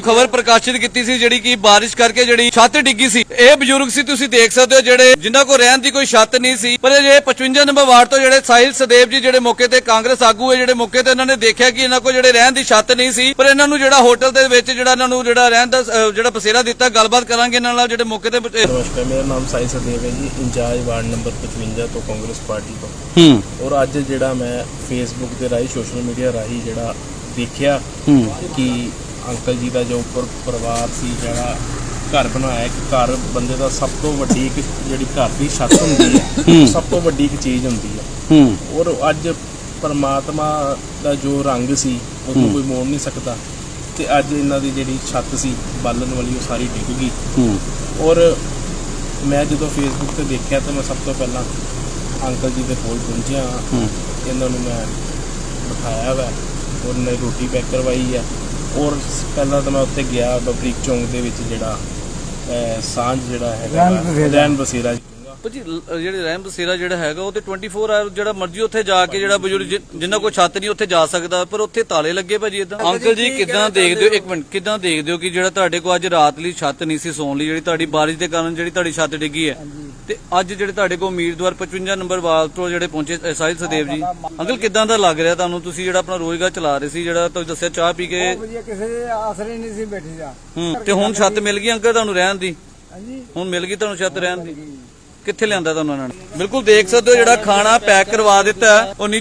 ਖਬਰ ਪ੍ਰਕਾਸ਼ਿਤ ਕੀਤੀ ਸੀ ਜਿਹੜੀ ਕਿ ਬਾਰਿਸ਼ ਕਰਕੇ ਜਿਹੜੀ ਛੱਤ ਡਿੱਗੀ ਸੀ। ਇਹ ਬਜ਼ੁਰਗ ਸੀ ਤੁਸੀਂ ਦੇਖ ਸਕਦੇ ਹੋ ਜਿਹੜੇ ਜਿਨ੍ਹਾਂ ਕੋਲ ਰਹਿਣ ਦੀ ਕੋਈ ਛੱਤ ਨਹੀਂ ਸੀ। ਪਰ ਇਹ 55 ਨੰਬਰ ਵਾਰਡ ਤੋਂ ਜਿਹੜੇ ਸਾਹਿਲ ਸਦੇਵ ਜੀ ਜਿਹੜੇ ਮੌਕੇ ਤੇ ਕਾਂਗਰਸ ਆਗੂ ਹੈ ਜਿਹੜੇ ਮੌਕੇ ਤੇ ਇਹਨਾਂ ਨੇ ਦੇਖਿਆ ਕਿ ਇਹਨਾਂ ਕੋਲ ਜਿਹੜੇ ਰਹਿਣ ਦੀ ਛੱਤ ਨਹੀਂ ਸੀ ਪਰ ਇਹਨਾਂ ਨੂੰ ਜਿਹੜਾ ਹੋਟਲ ਦੇ ਵਿੱਚ ਜਿਹੜਾ ਇਹਨਾਂ ਨੂੰ ਜਿਹੜਾ ਰਹਿਣ ਦਾ ਜਿਹੜਾ ਬਸੇਰਾ ਦਿੱਤਾ ਗੱਲਬਾਤ ਕਰਾਂਗੇ ਇਹਨਾਂ ਨਾਲ ਜਿਹੜੇ ਮੌਕੇ ਤੇ ਨਮਸਕਾਰ ਮੇਰਾ ਨਾਮ ਸਾਈ ਸਦੇਵ ਹੈ ਜੀ ਇੰਚਾਰਜ ਵਾਰਡ ਨੰਬਰ 55 ਤੋਂ ਕਾਂਗਰਸ ਪਾਰਟੀ ਤੋਂ। ਹੂੰ। ਔਰ ਅੱਜ ਜਿਹੜਾ ਮੈਂ ਫੇਸਬੁੱਕ ਤੇ ਰਾਹੀਂ ਸੋਸ਼ਲ ਮੀਡੀਆ ਰਾਹੀਂ ਜਿਹੜਾ ਦੇਖਿਆ ਕਿ ਅੰਕਲ ਜੀ ਦਾ ਜੋ ਉੱਪਰ ਪਰਿਵਾਰ ਸੀ ਜਿਹੜਾ ਘਰ ਬਣਾਇਆ ਇੱਕ ਘਰ ਬੰਦੇ ਦਾ ਸਭ ਤੋਂ ਵੱਡੀ ਇੱਕ ਜਿਹੜੀ ਘਰ ਦੀ ਛੱਤ ਹੁੰਦੀ ਹੈ ਸਭ ਤੋਂ ਵੱਡੀ ਇੱਕ ਚੀਜ਼ ਹੁੰਦੀ ਹੈ। ਹੂੰ। ਔਰ ਅੱਜ ਪਰਮਾਤਮਾ ਦਾ ਜੋ ਰੰਗ ਸੀ ਉਹ ਤੋਂ ਕੋਈ ਮੋੜ ਨਹੀਂ ਸਕਦਾ। ਤੇ ਅੱਜ ਇਹਨਾਂ ਦੀ ਜਿਹੜੀ ਛੱਤ ਸੀ ਬਾਲਣ ਵਾਲੀ ਉਹ ਸਾਰੀ ਡਿੱਗ ਗਈ। ਹੂੰ। ਔਰ ਮੈਂ ਜਦੋਂ ਫੇਸਬੁੱਕ ਤੇ ਦੇਖਿਆ ਤਾਂ ਮੈਂ ਸਭ ਤੋਂ ਪਹਿਲਾਂ ਅੰਕਲ ਜੀ ਦੇ ਕੋਲ ਪਹੁੰਚਿਆ। ਇਹਨਾਂ ਨੂੰ ਮੈਂ ਬਿਠਾਇਆ ਵਾ। ਔਰ ਨੇ ਰੋਟੀ ਪੈਕ ਕਰਵਾਈ ਆ। ਔਰ ਪਹਿਲਾਂ ਤਾਂ ਮੈਂ ਉੱਥੇ ਗਿਆ ਬਬਰੀਕ ਚੌਂਕ ਦੇ ਵਿੱਚ ਜਿਹੜਾ ਸਾਂਝ ਜਿਹੜਾ ਹੈਗਾ ਰੈਣ ਬਸੇਰਾ। ਜੀ। ਭਾਜੀ ਜਿਹੜੇ ਰਹਿਮ ਬਸੇਰਾ ਜਿਹੜਾ ਹੈਗਾ ਉਹ ਤੇ 24 ਆਵਰ ਜਿਹੜਾ ਮਰਜ਼ੀ ਉੱਥੇ ਜਾ ਕੇ ਜਿਹੜਾ ਬਜ਼ੁਰਗ ਜਿ- ਜਿਨ੍ਹਾਂ ਕੋਲ ਛੱਤ ਨਹੀਂ ਉੱਥੇ ਜਾ ਸਕਦਾ ਪਰ ਉੱਥੇ ਤਾਲੇ ਲੱਗੇ ਭਾਜੀ ਇਦਾਂ ਅੰਕਲ ਜੀ ਕਿਦਾਂ ਦੇਖਦੇ ਹੋ? ਇੱਕ ਮਿੰਟ ਕਿਦਾਂ ਦੇਖਦੇ ਹੋ ਕਿ ਜਿਹੜਾ ਤੁਹਾਡੇ ਕੋਲ ਅੱਜ ਰਾਤ ਲਈ ਛੱਤ ਨਹੀਂ ਸੀ ਸੌਣ ਲਈ ਜਿਹੜੀ ਤੁਹਾਡੀ ਬਾਰਿਸ਼ ਦੇ ਕਾਰਨ ਜਿਹੜੀ ਤੁਹਾਡੀ ਛੱਤ ਡਿੱਗੀ ਹੈ? ਤੇ ਅੱਜ ਜਿਹੜੇ ਤੁਹਾਡੇ ਕੋਲ ਉਮੀਦਵਾਰ 55 ਨੰਬਰ ਵਾਲ ਤੋਂ ਜਿਹੜੇ ਪਹੁੰਚੇ ਸਾਹਿਲ ਸਦੇਵ ਜੀ ਅੰਕਲ ਕਿਦਾਂ ਦਾ ਲੱਗ ਰਿਹਾ ਤੁਹਾਨੂੰ? ਤੁਸੀਂ ਜਿਹੜਾ ਆਪਣਾ ਰੋਜ਼ਗਾਰ ਚਲਾ ਰਹੇ ਸੀ ਜਿਹੜਾ ਤੁਸੀਂ ਦੱਸਿਆ ਚਾਹ ਪੀ ਕੇ? ਕਿਸੇ ਆਸਰੇ ਨਹੀਂ ਸੀ ਬੈਠੀ ਹੂੰ ਤੇ ਹੁਣ ਛੱਤ ਮਿਲ ਗਈ ਅੰਕਲ ਤੁਹਾਨੂੰ ਰਹਿਣ ਦੀ? ਹਾਂਜੀ। ਹੁਣ ਮਿਲ ਗਈ ਤੁਹਾਨੂੰ ਛੱਤ ਰਹਿਣ ਦੀ? ਕਿੱਥੇ ਲਿਆਂਦਾ ਤੁਹਾਨੂੰ ਇਹਨਾਂ ਨੇ? ਬਿਲਕੁਲ ਦੇਖ ਸਕਦੇ ਹੋ ਜਿਹੜਾ ਖਾਣਾ ਪੈਕ ਕਰਵਾ ਦਿੱਤਾ ਉਹ ਨਿੱਜੀ